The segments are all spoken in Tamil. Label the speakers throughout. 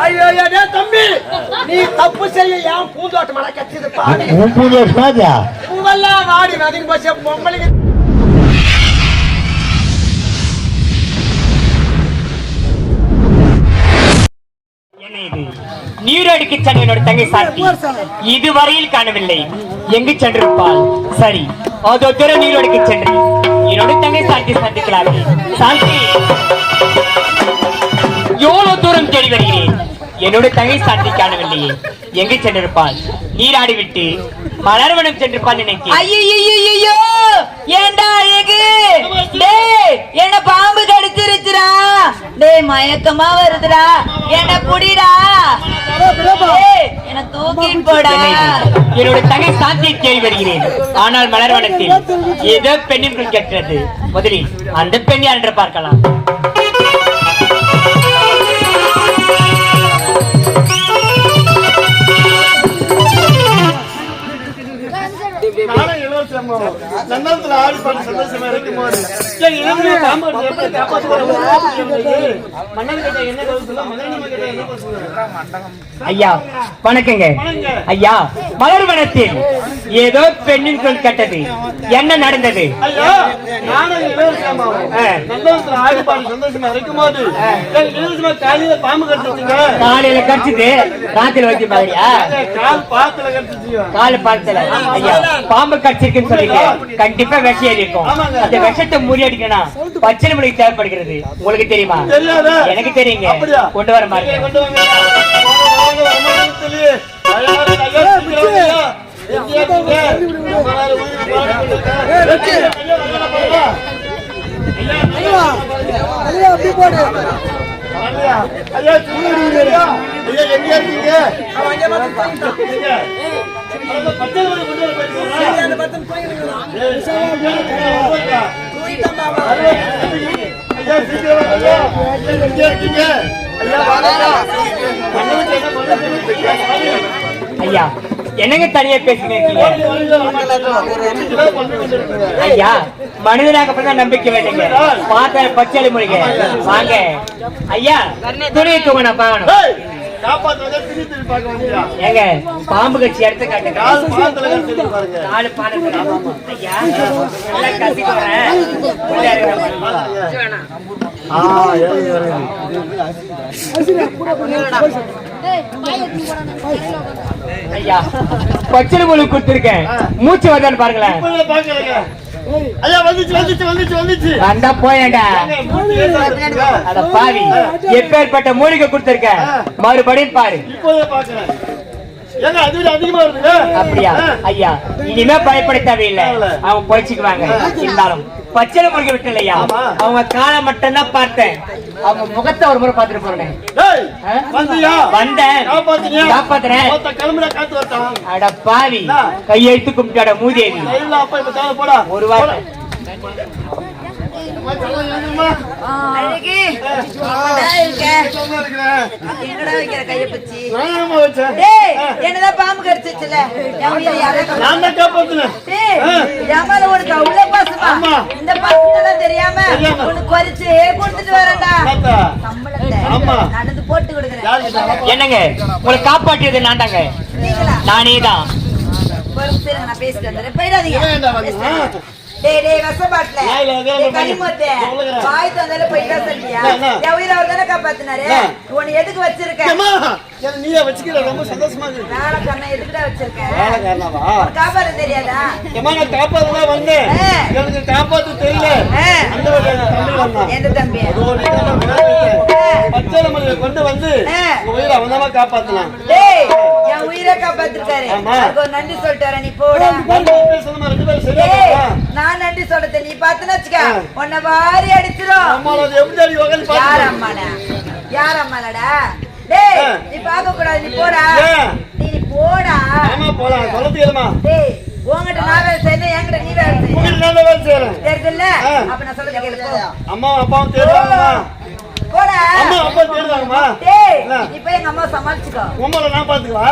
Speaker 1: ஐயோ தம்பி நீ தப்பு செய்ய ஏன் பூந்தோட்டம் மழை கட்டியது பாடி
Speaker 2: ராஜா
Speaker 1: பூவெல்லாம் வாடி நதிக்கு பஸ் பொம்பளைக்கு
Speaker 3: சென்ற என்னோட தங்கை சாந்தி. இதுவரையில் காணவில்லை. எங்கு சென்றிருப்பாள்? சரி. அதோ நீரோடுக்கு சென்று என்னோட தங்கை சாந்தி சந்திக்கலாமே. சாந்தி. எவ்வளவு தூரம் தேடி வருகிறேன்? என்னோட தங்கை சாந்தி காணவில்லையே. எங்கு சென்றிருப்பாள்? நீராடி விட்டு மலர்வனம் நினைக்கிறேன்
Speaker 4: ஐயோ ஏண்டா அழகு? டேய் என்ன பாம்பு கடிச்சிருச்சுடா டேய் மயக்கமா வருதுடா. என்ன புடிடா? என்ன தூக்கிட்டு போடா?
Speaker 3: என்னோட தங்கை சாந்தியை தேடி வருகிறேன். ஆனால் மலர்வனத்தில் ஏதோ பெண்ணின் கேட்கிறது. முதலில் அந்த பெண் என்று பார்க்கலாம்.
Speaker 5: நானும் நன்னத்துல ஆடி பாடி சந்தோஷமா இருக்கும்போது.
Speaker 3: ஐயா வணக்கங்க. ஐயா மலர்வனத்தில் ஏதோ பெண்ணின் குரல் கேட்டது. என்ன நடந்தது?
Speaker 5: காலையில
Speaker 3: கடிச்சது ராத்திரி வைக்க மாதிரியா
Speaker 5: கால் பாத்துல
Speaker 3: ஐயா பாம்பு கடிச்சிருக்குன்னு சொல்லிட்டு கண்டிப்பா விஷம் ஏறி இருக்கும். அந்த விஷத்தை முறியடிக்கணும் பச்சை மொழிக்கு தேவைப்படுகிறது உங்களுக்கு தெரியுமா
Speaker 5: தெரியாதா?
Speaker 3: எனக்கு தெரியுங்க
Speaker 5: அப்படியா?
Speaker 3: கொண்டு வர மாதிரி
Speaker 5: பச்சை ஐயா,
Speaker 3: என்னங்க தனியா பேசுங்க
Speaker 5: ஐயா
Speaker 3: மனிதனாக தான் நம்பிக்கை வேண்டுங்க பார்த்த பச்சை மொழிங்க வாங்க. ஐயா துணியை தூங்க நான் பாக்கணும்
Speaker 5: காப்பாத்துறதே திரும்பி திரும்பி பார்க்க வந்தியா
Speaker 3: ஏங்க பாம்பு கட்சி எடுத்து காட்டுங்க.
Speaker 5: கால் பாத்துல கட்டி பாருங்க
Speaker 3: நாலு ஐயா நல்லா உள்ள
Speaker 5: ஆ இறங்கி
Speaker 3: ஐயா பச்சை மொழி கொடுத்துருக்கேன். மூச்சு வருதான்னு பாருங்களேன்.
Speaker 5: ஐயா வந்துச்சு வந்துச்சு வந்துச்சு வந்துச்சு.
Speaker 3: வந்தா
Speaker 5: இருக்குங்க.
Speaker 3: அட பாவி. எப்பேற்பட்ட மூலிகை கொடுத்திருக்கேன் மறுபடியும் பாரு.
Speaker 5: வருதுங்க.
Speaker 3: அப்படியா? ஐயா இனிமே பயப்பட தேவையில்லை. அவங்க பொழைச்சுக்குவாங்க. இருந்தாலும். பச்சை முருகை விட்டு இல்லையா. அவங்க காலை மட்டும் தான் பார்த்தேன். அவங்க முகத்தை ஒரு முறை பார்த்துட்டு போறேன். வந்தேன். காப்பாத்துறேன். அட பாவி. கையெழுத்து கும்பிட்டாட மூதேவி. ஒரு வார்த்தை.
Speaker 4: என்னதான் பாம்பு கடிச்சிச்சுல? பாசமா? இந்த பாசத்தெல்லாம் தெரியாம
Speaker 5: தெரியாம.
Speaker 4: உனக்கு குறைச்சு கொடுத்துட்டு வரேன்டா. நடந்து போட்டு கொடுக்குறேன்.
Speaker 3: என்னங்க? உங்களை காப்பாற்றியது நான் தாங்க
Speaker 4: நீங்களா
Speaker 3: நானே தான்
Speaker 4: பேசிட்டு வந்துடுறேன். போயிடாதீங்க. டேய் டேய்
Speaker 5: அதே
Speaker 4: டேய், கனிமுத்து. வாய் தந்தால போயிட்டா சொல்லியா உயிரை அவர் தானே காப்பாத்தினாரு? உன்னை எதுக்கு வச்சிருக்க?
Speaker 5: அம்மா, நீயே வச்சுக்கிற ரொம்ப சந்தோஷமா இருக்கு.
Speaker 4: வேலை கண்ணை எதுக்குடா வச்சிருக்க? காப்பாத்த தெரியாதா?
Speaker 5: ஏம்மா, நான் காப்பாத்ததான் வந்தேன். எனக்கு காப்பாத்த தெரியல.
Speaker 4: ஆ.
Speaker 5: அந்த தம்பி வந்தான்.
Speaker 4: எந்த தம்பி
Speaker 5: மலையை கொண்டு வந்து உயிரை காப்பாத்தினான்.
Speaker 4: டேய். என் உயிரை காப்பாத்திருக்காரு. அதுக்கு நன்றி சொல்லிட்டு நீ போடா? நான் நன்றி சொல்றத நீ பாத்துன்னு வச்சுக்க. உன்னை வாரி அடிச்சிரும்.
Speaker 5: நம்மள அது எப்படி அடி உக்காந்து
Speaker 4: யார். அம்மாடா? யார் அம்மாலடா டேய். நீ பார்க்க கூடாது நீ போடா? நீ போடா.
Speaker 5: ஆமா கேளுமா
Speaker 4: டேய் உன்கிட்ட நான் வேலை செய்யணும் என்கிட்ட நீ வேலை
Speaker 5: உங்ககிட்ட நான் தான் வேலை செய்யறேன்.
Speaker 4: தெரியுதுல்ல. அப்ப நான் சொல்றது கேளு போ.
Speaker 5: அம்மாவும் அப்பாவும் தேடுவாங்கம்மா.
Speaker 4: போடா
Speaker 5: அம்மா அப்பா
Speaker 4: போய் எங்க அம்மா சமாளிச்சுக்கோ.
Speaker 5: உங்களை நான் பாத்துக்கவா?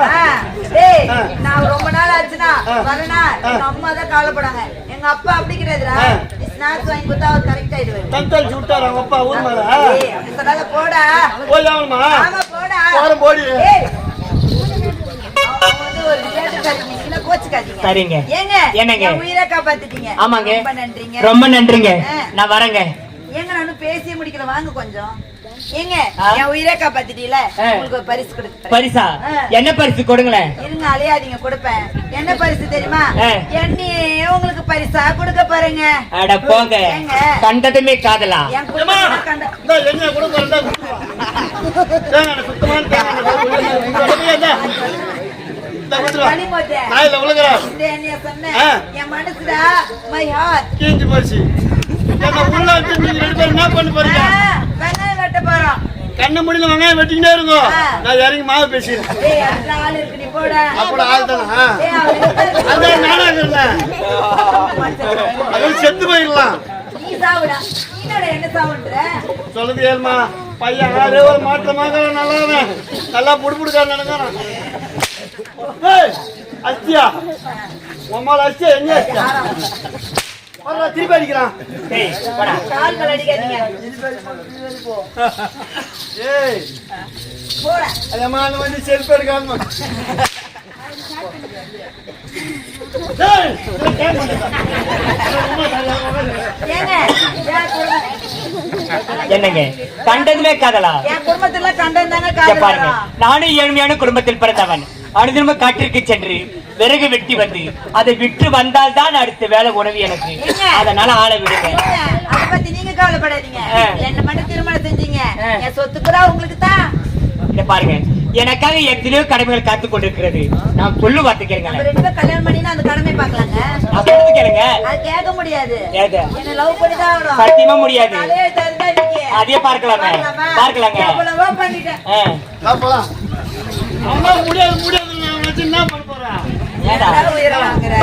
Speaker 4: டேய். நான் ரொம்ப நாள் ஆச்சுனா. வரனா. எங்க அம்மா தான் கவலைப்படாங்க. எங்க அப்பா அப்படி கிடையாதுடா. ஸ்நாக்ஸ் வாங்கி கொடுத்தா அவர் கரெக்ட் ஆயிடுவாரு.
Speaker 5: தந்தல் சுட்டாரு அவங்க அப்பா ஊர் மேல.
Speaker 4: சொல்லாத போடா.
Speaker 5: ஆகணுமா
Speaker 4: ஆமா போடா.
Speaker 5: போறேன் போடி.
Speaker 4: ஒரு கோச்சுக்காதீங்க.
Speaker 3: சரிங்க.
Speaker 4: ஏங்க
Speaker 3: என்னங்க?
Speaker 4: என் உயிரை காப்பாத்திட்டீங்க.
Speaker 3: ஆமாங்க.
Speaker 4: ரொம்ப நன்றிங்க.
Speaker 3: ரொம்ப நன்றிங்க.
Speaker 4: ஆ.
Speaker 3: நான் வரேங்க.
Speaker 4: ஏங்க நானும் பேசியே முடிக்கல. வாங்க கொஞ்சம். ஏங்க. என் உயிரை காப்பாத்திட்டீல. உங்களுக்கு பரிசு கொடுக்குறேன்
Speaker 3: பரிசா. என்ன பரிசு கொடுங்களேன்.
Speaker 4: இருங்க அலையாதீங்க கொடுப்பேன். என்ன பரிசு தெரியுமா?
Speaker 3: ஆ.
Speaker 4: என்னையே உங்களுக்கு பரிசா கொடுக்க பாருங்க.
Speaker 3: அட போங்க? கண்டதுமே காதலா?
Speaker 4: என் குடும்பத்தை கண்ட
Speaker 5: என்ன உள்ள பேரும் என்ன பண்ண போறீங்க?
Speaker 4: வெட்ட போறோம்.
Speaker 5: கண்ண முடியல வெங்காயம் வெட்டிக்கிட்டே இருக்கும். நான் இறங்கி மாவு பேசிடுறேன் அப்படி ஆள் தானா. அதான் நானா அது செத்து போயிடலாம். சொல்லுது ஏழ்மா. பையன் ஆளே ஒரு மாற்றமாக நல்லா நல்லா புடுபுடுக்கார நடக்கிறான் அஸ்தியா. உம்மால அஸ்தியா எங்க அஸ்தியா? திருப்பி அடிக்கிறான். அந்த வந்து செல்ஃப் எடுக்காம.
Speaker 3: என்னங்க? கண்டதுமே காதலா?
Speaker 4: குடும்பத்துல காதல்?
Speaker 3: பாருங்க. நானும் ஏழ்மையான குடும்பத்தில் பிறந்தவன். அனுதினமும் காட்டிற்கு சென்று விறகு வெட்டி வந்து அதை விட்டு வந்தால் தான் அடுத்த வேலை உணவு எனக்கு? அதனால ஆளை விடுங்க.
Speaker 4: அத பத்தி நீங்க கவலைப்படாதீங்க. என்ன மட்டும் திருமணம் செஞ்சீங்க. என் சொத்து பூரா உங்களுக்கு தான்?
Speaker 3: பாருங்க. எனக்காக எத்தனையோ கடமைகள் காத்து கொண்டிருக்கிறது. நான் சொல்லு பார்த்து
Speaker 4: பேரும் கல்யாணம் பண்ணினா அந்த கடமை பார்க்கலாங்க?
Speaker 3: நான் சொல்றது கேளுங்க?
Speaker 4: அது கேட்க முடியாது? என்ன லவ் பண்ணி தான் ஆகணும்.
Speaker 3: சத்தியமா முடியாது. அதே பார்க்கலாமே.
Speaker 4: பார்க்கலாமா?
Speaker 3: பார்க்கலாங்க.
Speaker 4: எவ்வளவோ பண்ணிட்டேன்.
Speaker 5: போலாம். அம்மா முடியாது முடியாது. நான் வச்சு என்ன பண்ண போறேன்?
Speaker 3: ஏடா
Speaker 4: உயிரை வாங்குற?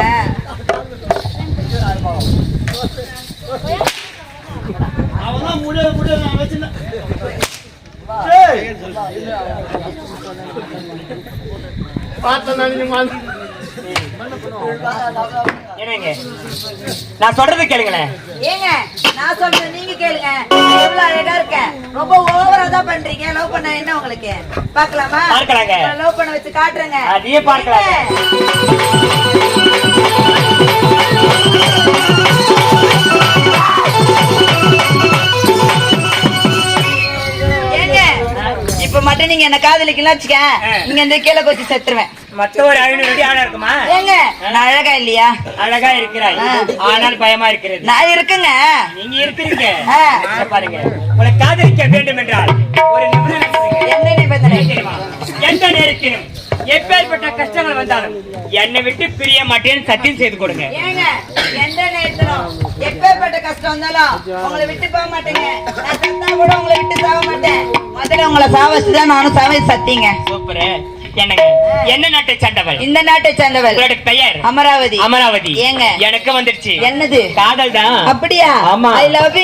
Speaker 5: அவன் முடியாது முடியாது. நான் வச்சு என்ன- ஏய். பார்த்தேன் நான் நீங்க வந்து
Speaker 3: என்னங்க? நான் சொல்றது கேளுங்களேன்.
Speaker 4: ஏங்க நான் சொல்றது நீங்க கேளுங்க. எவ்வளவு அழகா இருக்கேன் ரொம்ப ஓவரா தான் பண்றீங்க. லவ் பண்ண என்ன உங்களுக்கு? பார்க்கலாமா?
Speaker 3: பார்க்கலாங்க.
Speaker 4: லவ் பண்ண வச்சு காட்டுறேங்க.
Speaker 3: அதையே பார்க்கலாங்க.
Speaker 4: மட்டும் நீங்க என்ன காதலிக்கலாம் வச்சுக்க நீங்க இந்த கீழே கொச்சி செத்துருவேன்.
Speaker 3: மத்த ஒரு ஐநூறு அடி இருக்குமா?
Speaker 4: ஏங்க நான் அழகா இல்லையா?
Speaker 3: அழகா இருக்கிறாய். ஆனால் பயமா இருக்கிறது.
Speaker 4: நான் இருக்குங்க.
Speaker 3: நீங்க இருக்கிறீங்க. பாருங்க. உங்களை காதலிக்க வேண்டும் என்றால் ஒரு இருக்குதுங்க.
Speaker 4: என்ன நிபந்தனை?
Speaker 3: எந்த நேரத்திலும் எப்பேற்பட்ட கஷ்டங்கள் வந்தாலும் என்னை விட்டு பிரிய மாட்டேன்னு சத்தியம் செய்து கொடுங்க.
Speaker 4: ஏங்க எந்த நேரத்திலும் எப்பேற்பட்ட கஷ்டம் வந்தாலும் உங்களை விட்டு போக மாட்டேங்க. நான் செத்தா கூட உங்களை விட்டு சாக மாட்டேன். முதல்ல உங்களை சாவச்சுதான் நானும் சாவை சத்திங்க
Speaker 3: சூப்பர். என்னங்க? என்ன நாட்டை சார்ந்தவள்
Speaker 4: இந்த நாட்டை சேர்ந்தவள்
Speaker 3: உங்களோட பெயர்?
Speaker 4: அமராவதி.
Speaker 3: அமராவதி.
Speaker 4: ஏங்க.
Speaker 3: எனக்கு வந்துருச்சு.
Speaker 4: என்னது?
Speaker 3: காதல் தான்
Speaker 4: அப்படியா?
Speaker 3: ஆமா.
Speaker 4: I love.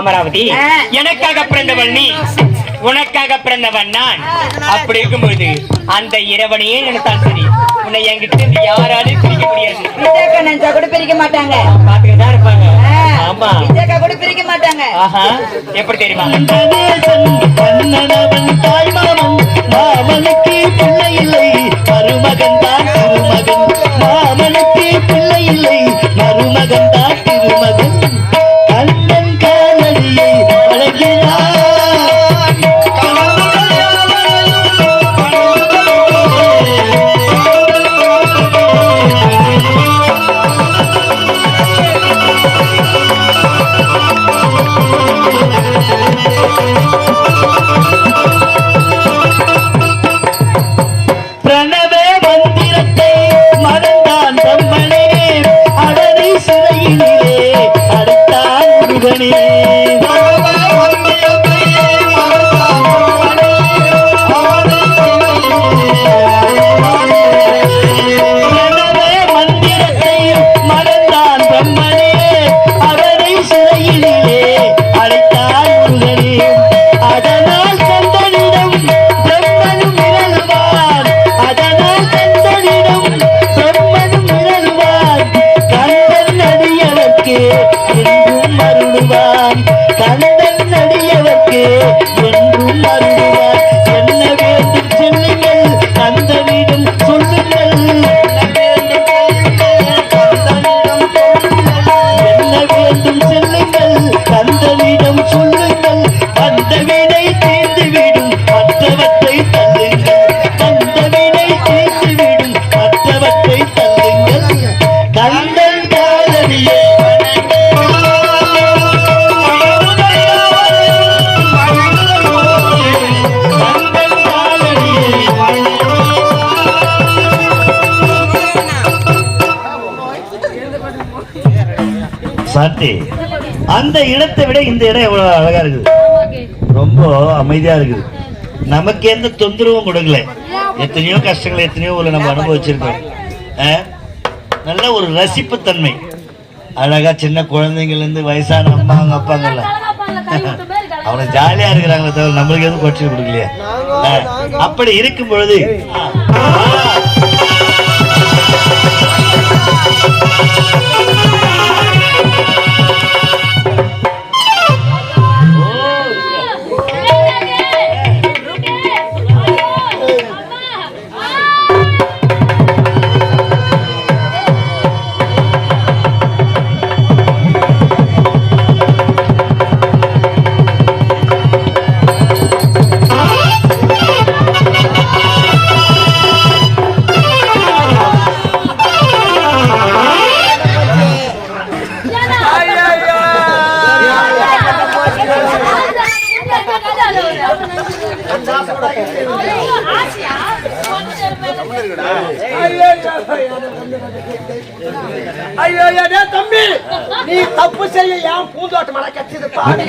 Speaker 3: அமராவதி. எனக்காக பிறந்தவள் நீ. உனக்காக பிறந்தவன் நான். அப்படி இருக்கும்போது அந்த இரவனையே நினைத்தால் சரி. உன்னை என்கிட்ட இருந்து யாராலும் பிரிக்க முடியாது.
Speaker 4: விஜயக்கா நினைச்சா கூட பிரிக்க மாட்டாங்க.
Speaker 3: பாத்துக்கிட்டு தான் இருப்பாங்க.
Speaker 4: ஆ,
Speaker 3: ஆமா.
Speaker 4: விஜயக்கா கூட பிரிக்க மாட்டாங்க.
Speaker 3: ஆஹா. எப்படி தெரியுமா?
Speaker 2: கண்ணனவன் தாய்மாமன் மாமனுக்கு பிள்ளை இல்லை மருமகன் தான் திருமகன். மாமனுக்கு பிள்ளை இல்லை மருமகன் தான் திருமகன். அந்த இடத்தை விட இந்த இடம் எவ்வளவு அழகா இருக்குது. ரொம்ப அமைதியா இருக்குது. நமக்கு எந்த தொந்தரவும் கொடுக்கல. எத்தனையோ கஷ்டங்கள் எத்தனையோ உள்ள நம்ம அனுபவிச்சிருக்கோம். ஆ? நல்ல ஒரு ரசிப்புத்தன்மை. அழகா சின்ன குழந்தைங்கள்லேருந்து வயசான அம்மாங்க அப்பாங்கல்ல அவங்க ஜாலியா இருக்கிறாங்களே தவிர நம்மளுக்கு எதுவும் குறைச்சி கொடுக்கலையா. ஆ, அப்படி இருக்கும் பொழுது ஆ,
Speaker 3: ஐயோ தம்பி! நீ தப்பு செய்ய ஏன் பூந்தோட்டம் மலை கட்டியது பாடி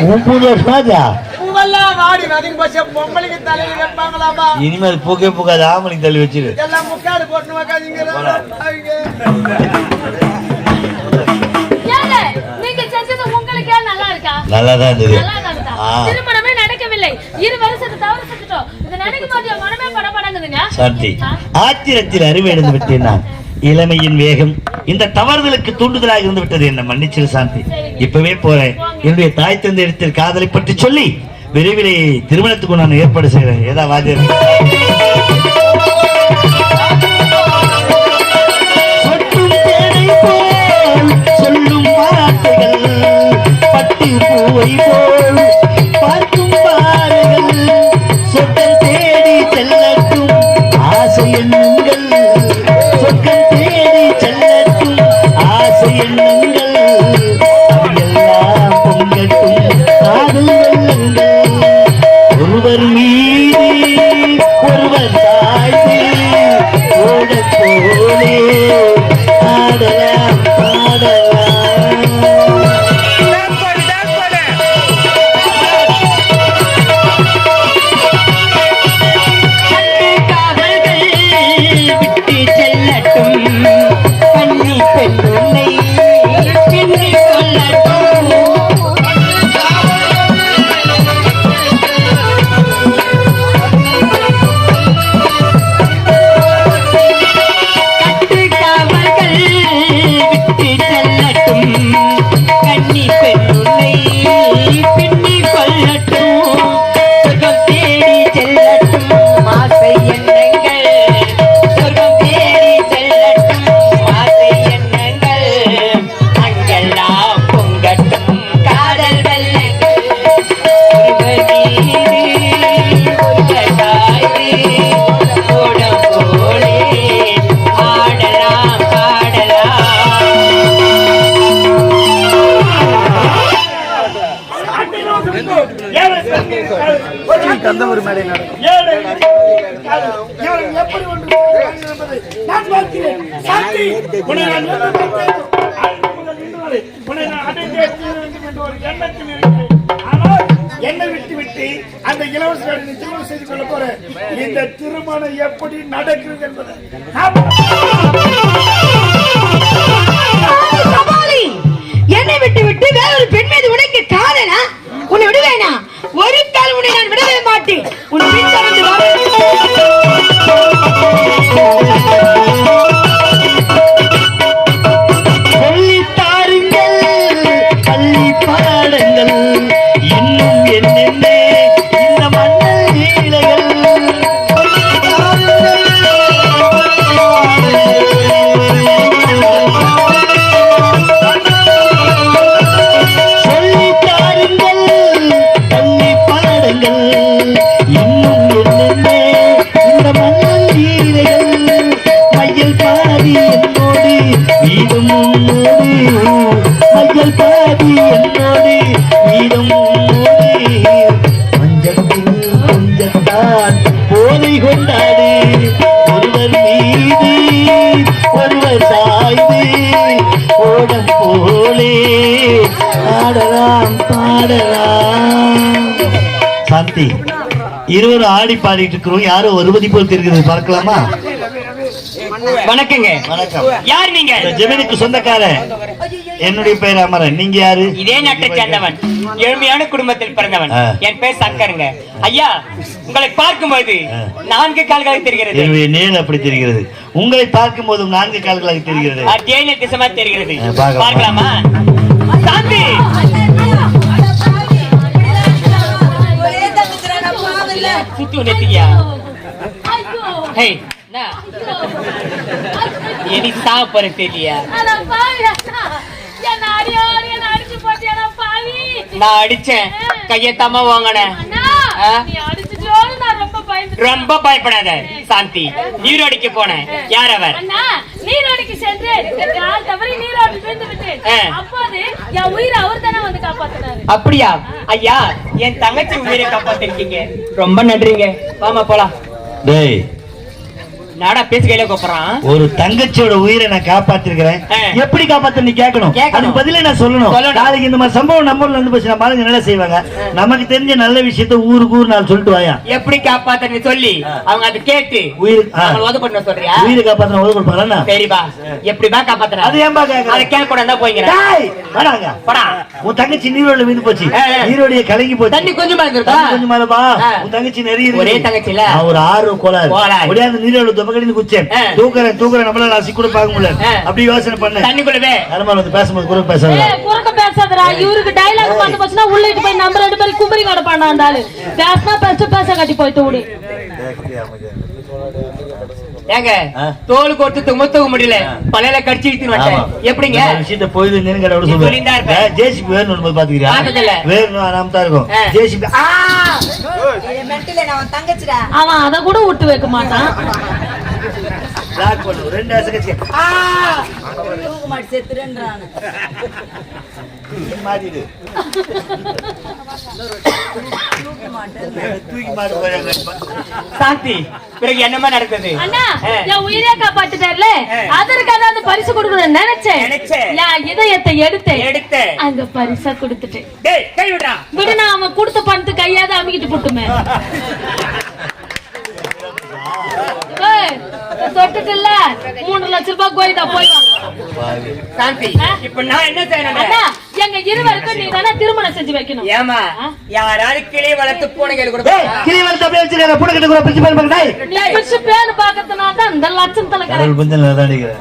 Speaker 3: பூவெல்லாம் வாடி நதிக்கு போச்சு பொம்பளைக்கு தலையில வைப்பாங்களாமா?
Speaker 2: இனிமேல் பூக்கே பூக்காது ஆமணிக்கு தள்ளி வச்சிரு.
Speaker 3: எல்லாம் முக்காடு போட்டு வைக்காதீங்க
Speaker 6: நல்லா இருக்கா?
Speaker 2: நல்லா தான் இருந்தது.
Speaker 6: திருமணமே நடக்கவில்லை. இரு வருஷத்தை தவறு செஞ்சுட்டோம் இது நினைக்கும் போது என் மனமே படபடங்குதுங்க
Speaker 2: சாந்தி. ஆத்திரத்தில் அருமை எழுந்து விட்டேன் நான். இளமையின் வேகம் இந்த தவறுதலுக்கு தூண்டுதலாக இருந்து விட்டது என்ன மன்னிச்சிரு சாந்தி. இப்பவே போறேன். என்னுடைய தாய் தந்தை இடத்தில் காதலை பற்றி சொல்லி விரைவிலே திருமணத்துக்கு நான் ஏற்பாடு செய்கிறேன். ஏதா வாஜர் சொல்லும் வார்த்தைகள் பட்டு
Speaker 3: போய் போ எண்ணத்தில் இருக்கிறேன். ஆனால் என்னை விட்டு விட்டு அந்த இலவச திருமணம் செய்து கொள்ள போறேன் இந்த திருமணம் எப்படி நடக்கிறது என்பதை
Speaker 7: என்னை விட்டு விட்டு வேறொரு பெண் மீது உனக்கு காதலா? உன்னை விடுவேனா? ஒரு கால் உன்னை நான் விடவே மாட்டேன். உன்
Speaker 2: உன்னோடு மையல் பாதி என்னோடு உன்னோடு மஞ்சத்தில் கொஞ்சத்தான் போதை கொண்டாடு ஒருவர் மீது ஒருவர் சாய்ந்து ஓடம் போலே ஆடலாம் பாடலாம் சாந்தி இருவரும் ஆடி பாடிட்டு இருக்கிறோம். யாரும் ஒருபதி போல் தெரிகிறது. பார்க்கலாமா?
Speaker 3: வணக்கங்க.
Speaker 2: வணக்கம்.
Speaker 3: யார்
Speaker 2: ஜெமினுக்கு சொந்தக்காரன். என்னுடைய பெயர் அமரன். நீங்க யாரு?
Speaker 3: இதே நாட்டை சேர்ந்தவன். ஏழ்மையான குடும்பத்தில் பிறந்தவன். என் பேர் சங்கருங்க ஐயா உங்களை பார்க்கும்போது. நான்கு கால்களாக தெரிகிறது.
Speaker 2: என்னுடைய நேல் அப்படி தெரிகிறது. உங்களை பார்க்கும் போதும் நான்கு கால்களாக தெரிகிறது.
Speaker 3: தேயிலை திசமா தெரிகிறது.
Speaker 2: பார்க்கலாம்.
Speaker 3: சாந்தி!
Speaker 4: நான்.
Speaker 3: சுத்தி
Speaker 6: ஐயோ.
Speaker 3: ஹே என்ன எதி சாவ போற தெரியலையா
Speaker 6: அட பாவி அண்ணா. என்ன அடியோடு என்ன அடிச்சு போட்டியாடா பாவி
Speaker 3: நான் அடிச்சேன். கையத்தாம வாங்கினேன்.
Speaker 6: ரொம்ப
Speaker 3: பயப்படாத சாந்தி. நீரோடிக்கு போனேன். யார் அவர்?
Speaker 6: அண்ணா நீரோடிக்கு சென்று என் கால் தவறி நீரோடி விழுந்து விட்டேன்
Speaker 3: ஆ.
Speaker 6: அப்போது என் உயிரை அவர் தானே வந்து காப்பாத்தினாரு.
Speaker 3: அப்படியா? ஐயா என் தங்கச்சி உயிரை காப்பாத்திருக்கீங்க. ரொம்ப நன்றிங்க. வாமா போலாம்.
Speaker 2: டேய்
Speaker 3: நாடா பேச கையில கூப்பிடுறான்.
Speaker 2: ஒரு தங்கச்சியோட உயிரை நான் காப்பாத்திருக்கிறேன். எப்படி காப்பாத்த கேட்கணும். அதுக்கு பதிலே நான் சொல்லணும். நாளைக்கு இந்த மாதிரி சம்பவம் நம்ம ஊர்ல இருந்து போச்சு நல்லா செய்வாங்க. நமக்கு தெரிஞ்ச நல்ல விஷயத்த ஊருக்கு ஊர் நான் சொல்லிட்டு வாயா.
Speaker 3: எப்படி காப்பாத்தன்னு சொல்லி? அவங்க அதை கேட்டு
Speaker 2: உயிர்
Speaker 3: உதவி பண்ண சொல்றியா?
Speaker 2: உயிரை காப்பாத்தின உதவி கொடுப்பாங்களா
Speaker 3: சரிப்பா. எப்படிப்பா காப்பாத்துற?
Speaker 2: அது ஏன்பா
Speaker 3: அதை
Speaker 2: கேக்குற
Speaker 3: கேட்க கூட போய்க்கிறேன் போடா
Speaker 2: உன் தங்கச்சி நீரோட விழுந்து போச்சு. நீரோடைய கலங்கி போச்சு.
Speaker 3: தண்ணி கொஞ்சமா
Speaker 2: தண்ணி கொஞ்சம். உன் தங்கச்சி நிறைய.
Speaker 3: ஒரே தங்கச்சில?
Speaker 2: நான் ஒரு ஆறு கோளாறு. முடியாத நீரோட துபக்கடின்னு குச்சேன்.
Speaker 3: ஆ.
Speaker 2: தூக்குறேன் தூக்குறேன் நம்மளால அசி கூட பார்க்க முடியல.
Speaker 3: ஆ.
Speaker 2: அப்படி யோசனை பண்ணேன்.
Speaker 3: தண்ணிக்குள்ளவே
Speaker 2: நரமால் வந்து பேசும்போது கூட பேசாத
Speaker 6: குறுக்க பேசாதடா. இவருக்கு டைலாக் வந்து போச்சுன்னா உள்ளிட்டு போய் நம்ம ரெண்டு பேரும் கும்பரி கிடப்பாண்டா அந்த ஆளு. பேசினா பேச பேச கட்டி போயிட்டு விடு
Speaker 3: ஏங்க
Speaker 2: ஆ.
Speaker 3: தோல் கொடுத்து தும்ப தூக்க முடியல. பழையில கடிச்சு. வந்துட்டேன் எப்படிங்க?
Speaker 2: இந்த விஷயத்த போயிது கடவுள் சொல்லுவேன். ஜேசிபி வேணும் பாத்துக்கிறியா?
Speaker 3: பார்த்ததில்ல.
Speaker 2: வேணும் நாம தான் இருக்கும்.
Speaker 3: ஆ.
Speaker 2: ஜேசிபி
Speaker 4: உன் தங்கச்சிடா.
Speaker 6: அவன் அதை கூட விட்டு வைக்க மாட்டான்.
Speaker 2: பிளாக் பண்ணு ரெண்டு
Speaker 4: மாட்டி
Speaker 2: மாட்டிடு. மாட்டு
Speaker 3: சாந்தி பிறகு என்னமா
Speaker 6: அண்ணா
Speaker 3: ஆ.
Speaker 6: என் உயிரே காப்பாத்துட்டார்ல?
Speaker 3: ஆ.
Speaker 6: அதற்கு அதாவது பரிசு கொடுக்கணும்னு நினைச்சேன்.
Speaker 3: நினைச்சேன்.
Speaker 6: என் இதயத்தை எடுத்தேன்.
Speaker 3: எடுத்த
Speaker 6: அங்க பரிசா கொடுத்துட்டேன்.
Speaker 3: டேய் கை விடுறா
Speaker 6: விடு நான் அவன் கொடுத்த பணத்து கையாத அமுக்கிட்டு போட்டுமே. ஏய், தொட்டுட்டுல்ல மூன்று லட்சம் ரூபாய் கோயிதா போய் வா.
Speaker 3: சாந்தி.
Speaker 6: ஆ?
Speaker 3: இப்ப நான் என்ன செய்யணும்
Speaker 6: அண்ணா எங்க இருவருக்கும் நீ தானே திருமணம் செஞ்சு வைக்கணும்.
Speaker 3: ஏமா
Speaker 6: ஆ?
Speaker 3: யாராவது கிளி வளர்த்து பூனைகள் கூட
Speaker 2: டேய் கிளி வந்து அப்படியே வச்சிருக்காங்க புட கட்டு கூட பிரிச்சு டேய்
Speaker 6: நீ பிடிச்சு பேரு பாக்கிறதுனால தான் இந்த லட்சம் தலை
Speaker 2: கடவுள் கொஞ்சம் நல்லா தான் அடிக்கிறேன்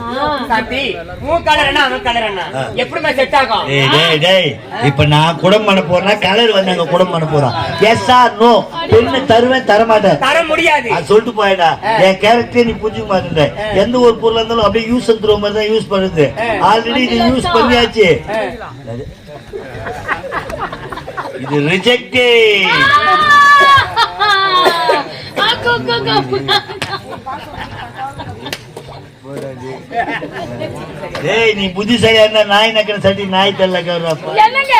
Speaker 3: சாந்தி உன் கலர் என்ன அவன் கலர் என்ன? எப்படிமா செட் ஆகும்?
Speaker 2: டேய் டேய் டேய் இப்ப நான் குடம் பண்ண போறேன்னா கலர் வந்து அங்க குடம் பண்ண போறான். எஸ் ஆர் நோ பெண்ணு தருவேன் தர மாட்டேன்
Speaker 3: தர முடியாது.
Speaker 2: அது சொல்லிட்டு போயடா. என் கேரக்டரே நீ புரிஞ்சுக்க மாட்டேன் எந்த ஒரு பொருளா இருந்தாலும் அப்படியே யூஸ் அண்ட் த்ரோ மாதிரி தான் யூஸ் பண்ணுது ஆல்ரெடி இது யூஸ் பண்ணியாச்சு. இது ரிஜெக்ட்
Speaker 6: அக்கு, அக்கு, அக்கு.
Speaker 2: டேய் நீ புத்திசாலியா இருந்தா நாய் நக்கிற சட்டி நாய் தள்ள கவர்றப்பா
Speaker 6: என்னங்க?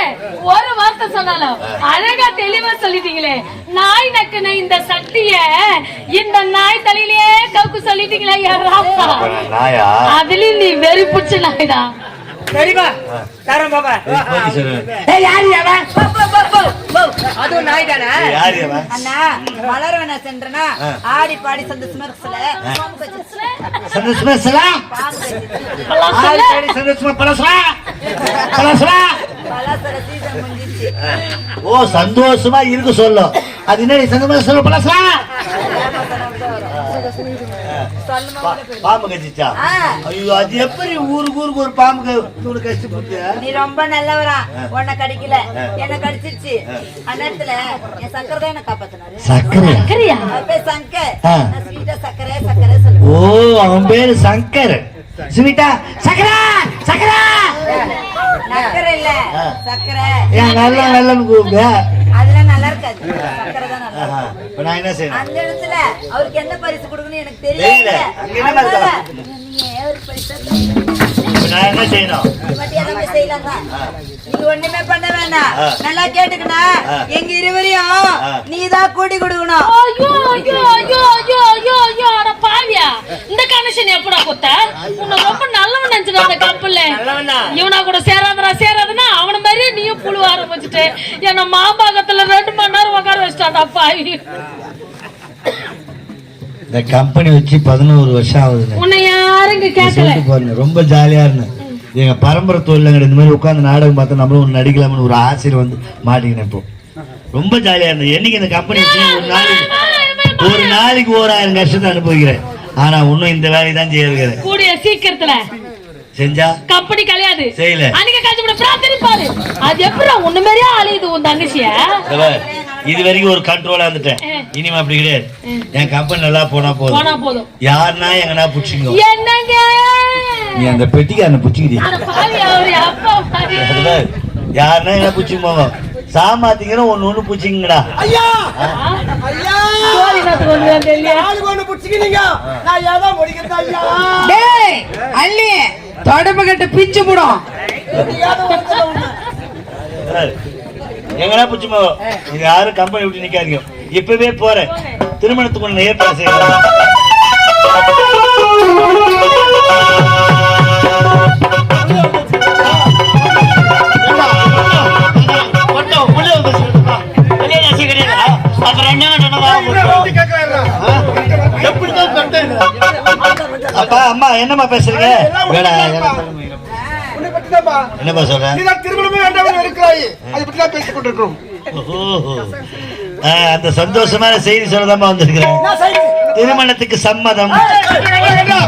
Speaker 6: ஒரு வார்த்தை சொன்னாலும் அழகா தெளிவா சொல்லிட்டீங்களே. நாய் நக்குன இந்த சட்டிய இந்த நாய் தலையிலேயே கவுக்கு சொல்லிட்டீங்களே யாரா
Speaker 2: நாயா?
Speaker 6: அதுலயும் நீ வெறி பிடிச்ச நாய்டா.
Speaker 3: சரிப்பா. தரம் பாப்பா. ஏய் யாரு அவன் அதுவும் நாய் தானே?
Speaker 2: யாரு அவன்
Speaker 4: அண்ணா சென்றனா? ஆடி பாடி சந்தோஷமா இருக்கல.
Speaker 2: சந்தோஷமா
Speaker 4: கடிச்சிச்சு.
Speaker 2: ஆள் தேடி சந்தோஷமா
Speaker 4: பலாசர முடிஞ்சிச்சு.
Speaker 2: ஓ சந்தோஷமா இருக்கு சொல்லும் அது என்ன சந்தோஷமா சொல்ல பழசா
Speaker 4: சொல்லுமா
Speaker 2: பாம்பு. ஐயோ அது எப்படி ஊருக்கு ஊருக்கு ஒரு பாம்பு க- கஷ்டப்பட்டு
Speaker 4: நீ ரொம்ப நல்லவரா. உன்னை கடிக்கல. என்ன கடிச்சிருச்சு. அந்நேரத்துல என் சக்கரை தான் என்ன காப்பாத்தினாரு.
Speaker 2: சக்கரை
Speaker 6: சக்கரையா?
Speaker 4: சங்கர். சக்கரை சக்கரை
Speaker 2: ஓ அவன் பேரு சங்கர். சுமிதா சக்கரா சக்கரா
Speaker 4: நக்கரை இல்ல. சக்கரை
Speaker 2: ஏன் நல்ல நல்லன்னு கூப்பிடு
Speaker 4: அதெல்லாம் நல்லா இருக்காது சக்கரை தான் நல்லா.
Speaker 2: இப்ப நான் என்ன செய்யணும்
Speaker 4: அந்த இடத்துல அவருக்கு என்ன பரிசு கொடுக்கணும்னு எனக்கு
Speaker 2: தெரியல. அங்க என்ன
Speaker 4: ஒரு பரிசு
Speaker 2: இப்ப நான் என்ன செய்யணும்
Speaker 4: நீங்க ஒண்ணுமே பண்ண வேண்டாம். நல்லா கேட்டுக்கணா
Speaker 2: ஆ.
Speaker 4: எங்க இருவரையும். நீதான் கூட்டி கொடுக்கணும்
Speaker 6: ஐயோ ஐயோ ஐயோ ஐயோ ஐயோ ஐயோ அட பாவியா கனெக்ஷன் எப்படா கொடுத்த உன்னை ரொம்ப நல்லவன் நினைச்சிட்டு அந்த கப்பல்ல. இவனா கூட சேராதடா சேராதுன்னா அவன மாதிரியே நீயும் புழு ஆரம்பிச்சுட்டு என்ன மாம்பாக்கத்துல ரெண்டு மணி நேரம் உட்கார வச்சிட்டாடா பாவி.
Speaker 2: இந்த கம்பெனி வச்சு பதினோரு வருஷம் ஆகுதுங்க
Speaker 6: உன்னை யாரும் இங்க கேட்கல
Speaker 2: ரொம்ப ஜாலியா இருந்தேன் எங்க பரம்பரை தொழிலங்க இந்த மாதிரி உட்காந்து நாடகம் பார்த்து நம்மளும் ஒன்று நடிக்கலாம்னு ஒரு ஆசையில் வந்து மாட்டிக்கினேன் இப்போ. ரொம்ப ஜாலியா இருந்தேன். என்னைக்கு இந்த கம்பெனி வச்சு ஒரு நாளைக்கு ஒரு நாளைக்கு ஓராயிரம் கஷ்டத்தை அனுபவிக்கிறேன். ஆனா இன்னும் இந்த வேலையை தான் செய்யிருக்கிறேன்
Speaker 6: கூடிய சீக்கிரத்துல.
Speaker 2: செஞ்சா?
Speaker 6: கம்பெனி கிடையாது
Speaker 2: செய்யல.
Speaker 6: அன்னைக்கு கழிச்சு விட பிரார்த்தனை பாரு. அது எப்படி உன்ன மாதிரியே அழியுது உன் தங்கச்சிய?
Speaker 2: இது வரைக்கும் ஒரு கண்ட்ரோலா இருந்துட்டேன். இனிமே அப்படி கிடையாது. என் கம்பெனி நல்லா போனா போதும்.
Speaker 6: போனா போதும்.
Speaker 2: யாருன்னா எங்கன்னா புடிச்சுங்க
Speaker 6: என்னங்க?
Speaker 2: நீ அந்த
Speaker 6: அப்பா பாவி.
Speaker 2: அதுல யாருன்னா என்ன பூச்சி போவோம் சாமாத்திங்கிற ஒண்ணு ஒண்ணு பூச்சிங்கடா
Speaker 5: ஐயா! ஐயா! ஆளு கொண்டு நான் ஏதோ முடிக்கிறது ஐயா.
Speaker 7: டேய் அள்ளி தொடப்பு கட்டு பிச்சு போடும்
Speaker 2: எங்கடா பூச்சி போவோம் இது யாரும் கம்பெனி விட்டு நிக்காதீங்க. இப்பவே போறேன். திருமணத்துக்கு ஒண்ணு ஏற்பாடு செய்யலாம் அப்பா அம்மா என்னம்மா பேசுறீங்க? வேடா, என்னப்பா சொல்ற?
Speaker 5: திருமணமே வேண்டாம் இருக்கிறாய் அதை தான் பேசிக் கொண்டிருக்கிறோம்
Speaker 2: அந்த சந்தோஷமான செய்தி சொல்லதாம்மா வந்திருக்கிறேன். திருமணத்துக்கு சம்மதம். எங்கப்பா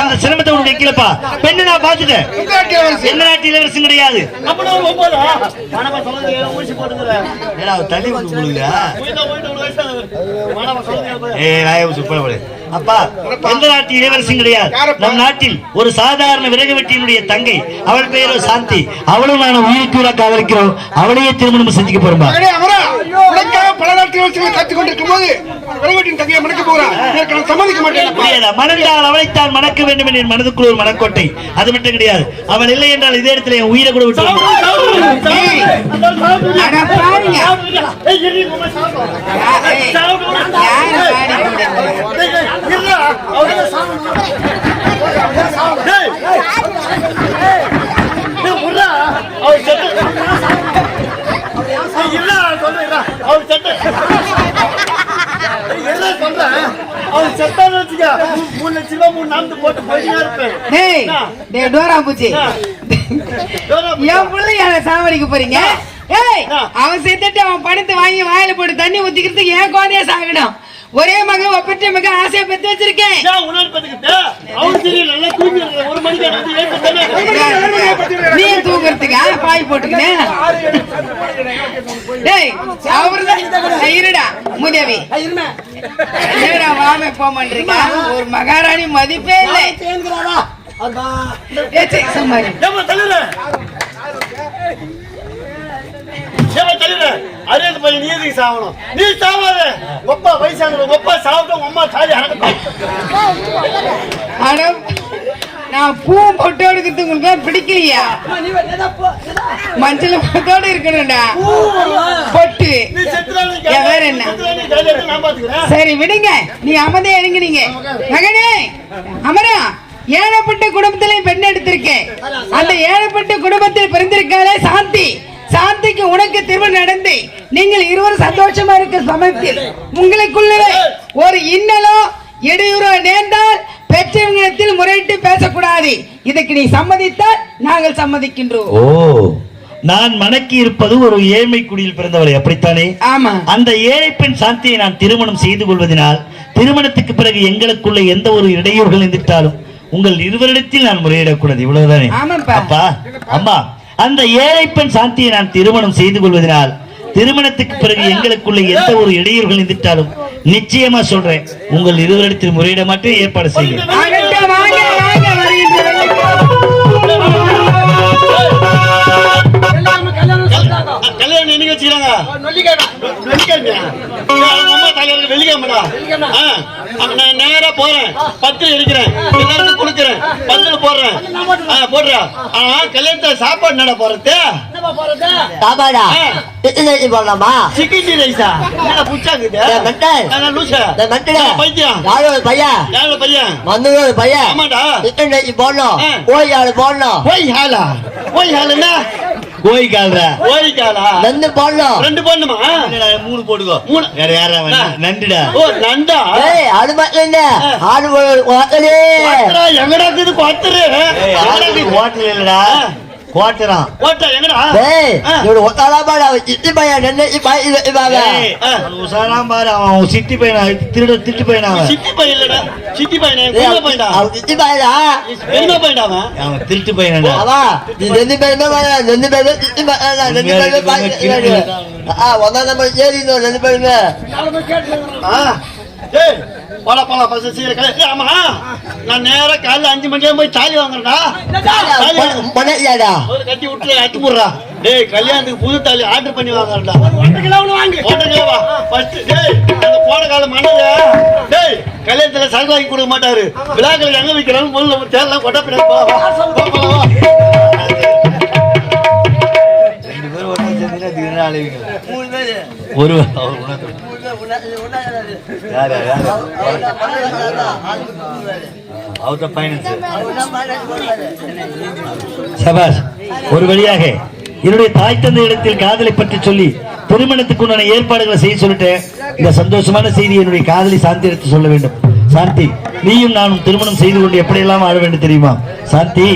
Speaker 2: அந்த சிரமத்தை உனக்கு வைக்கலப்பா. பெண்ணு நான் பாத்துட்டேன் எந்த நாட்டு இளவரசன் கிடையாது. ஏடா, அவ தள்ளி விட்டு கொடுக்குறா? அப்பா எந்த நாட்டு இளவரசன் கிடையாது நம் நாட்டில் ஒரு சாதாரண விறகு வெட்டியினுடைய தங்கை அவள் பெயரோ சாந்தி. அவளும் நான் உயிருக்கு காதலிக்கிறோம் அவளையே திருமணம் செஞ்சுக்க போறோம்பா
Speaker 5: பல நாட்டு கற்றுக் கொண்டிருக்கும் போது விரைவட்டின் தங்கையை மணக்க போகிறான் எனக்கு நான் சம்மதிக்க மாட்டேன்
Speaker 2: முடியாதா? மணந்தால் அவளைத்தான் மணக்க வேண்டும் என்று என் மனதுக்குள் ஒரு மனக்கோட்டை அது மட்டும் கிடையாது அவள் இல்லை என்றால் இதே இடத்துல என் உயிரை கூட விட்டு
Speaker 7: டேய் டேய் டோரா பூச்சி என் பிள்ளைய சாவடிக்க போறீங்க ஏய் அவன் செத்துட்டு அவன் பணத்தை வாங்கி வாயில போட்டு தண்ணி ஊத்திக்கிறதுக்கு ஏன் குழந்தைய சாகணும் ஒரே மக ஒப்பற்ற மக ஆசையா பெத்து வச்சிருக்கேன் நீ தூங்குறதுக்கா பாய் போட்டுக்கினேன் டேய் அவர்தான் இருடா முதவி என்னடா வாமே போக மாட்டீங்க ஒரு மகாராணி மதிப்பே இல்லை.
Speaker 5: அறியாது பையன் நீ எதுக்கு சாவணும்? நீ சாவாத. ஒப்பா வயசானது ஒப்பா சாப்பிட்டு உங்க அம்மா தாலி அடக்கட்டும்
Speaker 7: அட, நான் பூ பொட்டு எடுக்கிறது உங்களுக்கு பிடிக்கலையா? மஞ்சள் பொட்டோட இருக்கணும்டா பொட்டு. வேற என்ன? சரி விடுங்க. நீ அமைதியா இறங்குனீங்க. மகனே அமரா ஏழப்பட்ட குடும்பத்திலே பெண் எடுத்திருக்கேன். அந்த ஏழப்பட்ட குடும்பத்தில் பிறந்திருக்காளே சாந்தி. சாந்திக்கு உனக்கு திருமணம் நடந்து நீங்கள் இருவரும் சந்தோஷமா இருக்க சமயத்தில். உங்களுக்குள்ளே ஒரு இன்னலோ இடையூறோ நேர்ந்தால் பெற்றவங்களிடத்தில் முறையிட்டு பேசக்கூடாது. இதுக்கு நீ சம்மதித்தால் நாங்கள் சம்மதிக்கின்றோம்.
Speaker 2: ஓ நான் மணக்கி இருப்பது ஒரு ஏழ்மை குடியில் பிறந்தவரை அப்படித்தானே?
Speaker 7: ஆமா.
Speaker 2: அந்த ஏழை பெண் சாந்தியை நான் திருமணம் செய்து கொள்வதனால் திருமணத்துக்கு பிறகு எங்களுக்குள்ள எந்த ஒரு இடையூறுகள் இருந்துட்டாலும் உங்கள் இருவரிடத்தில் நான் முறையிடக்கூடாது. இவ்வளவுதானே. அப்பா அம்மா அந்த ஏழை பெண் சாந்தியை நான் திருமணம் செய்து கொள்வதனால் திருமணத்துக்கு பிறகு எங்களுக்குள்ள எந்த ஒரு இடையூறுகள் இருந்துட்டாலும் நிச்சயமா சொல்றேன். உங்கள் இருவரிடத்தில் முறையிட மட்டும் ஏற்பாடு செய்யுங்க
Speaker 5: கல்யாணம் வச்சுக்கிறாங்க ஆ, நேரா போறேன் பத்திரம் எடுக்கிறேன் எல்லாருக்கும் கொடுக்குறேன் பத்திரம் போடுறேன் ஆ, போடுறேன் ஆனா கல்யாணத்துல சாப்பாடு நட போறது
Speaker 8: சாப்பாடா போடலாமா
Speaker 5: சிக்கன் ரைஸா? புச்சாக்குது?
Speaker 8: யாரோ ஒரு பையன்?
Speaker 5: பையன்?
Speaker 8: மந்தூர் ஒரு பையன்?
Speaker 5: ஆமாடா.
Speaker 8: இட்லி போடணும் ஆளு போடணும்
Speaker 2: கால்ரா
Speaker 5: காலா
Speaker 8: போடணும்.
Speaker 5: ரெண்டு பண்ணுமா
Speaker 2: மூணு போட்டுக்கோ
Speaker 5: மூணு.
Speaker 2: வேற யாரா
Speaker 5: ஆ.
Speaker 2: நண்டுடா.
Speaker 5: ஓ நண்டா?
Speaker 8: ஏய் அது மட்டும் இல்ல ஆடு
Speaker 5: குவாட்டரா, எங்கடா இருக்குது?
Speaker 2: ஹோட்டல் இல்லடா. குவாட்டரான்
Speaker 5: குவாட்டரா, எங்கடா?
Speaker 8: ஏய். இவரு ஒத்தாலா சித்தி பையன் இவாங்க
Speaker 2: பாரு அவன் சிட்டி பையனா திருட பையன்
Speaker 5: இல்லடா. சிட்டி பையன் பெருமை பையன்டா?
Speaker 8: அவன் சித்தி பையனா?
Speaker 5: பெருமை பையன்டா அவன்?
Speaker 2: அவன் திருட்டு பையனா?
Speaker 8: அவா நீ ரெண்டு பேருமே வேணா ரெண்டு பேருமே சித்தி பையனா ரெண்டு பேருமே பாய் ஆ ஒன்னா நம்ம ஏறினோம் ரெண்டு பேருமே.
Speaker 5: ஆ, ஏய் போல போல பஸ் சீர ஆமா நான் நேரா காலைல அஞ்சு மணிக்கே போய் தாலி வாங்குறேன்டா. தாலி வாங்க.
Speaker 8: பொண்ணையாடா
Speaker 5: ஒரு கட்டி விட்டு அட்டு போடுறா. டேய் கல்யாணத்துக்கு புது தாலி ஆர்டர் பண்ணி வாங்குறேன்டா. ஒன்றரை கிலோ வாங்கு. ஒன்றரை கிலோவா ஃபர்ஸ்ட் டேய் அந்த போன கால மண்ணில டேய் கல்யாணத்துல சரக்கு வாங்கி கொடுக்க மாட்டாரு. விழாக்கள் எங்க விற்கிறாங்க முதல்ல தேர்லாம் கொட்ட பின்னாடி போ
Speaker 2: ஒரு சபாஷ் ஒரு வழியாக என்னுடைய தாய் தந்தை இடத்தில் காதலை பற்றி சொல்லி திருமணத்துக்கு உண்டான ஏற்பாடுகளை செய்ய சொல்லிட்டேன் இந்த சந்தோஷமான செய்தி என்னுடைய காதலி சாந்தி எடுத்து சொல்ல வேண்டும். சாந்தி நீயும் நானும் திருமணம் செய்து கொண்டு எப்படியெல்லாம் வாழ வேண்டும் தெரியுமா? சாந்தி